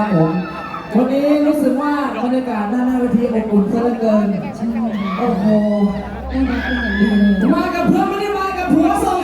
ครับผมวันนี้รู้สึกว่าบรรยากาศหน้าหน้าเวทีอบอุ่นซะเหลือเกิน โอ้โห น่ารักเป็นอย่างดีเลย มากับเพื่อนไม่ได้มากับผัวส่ง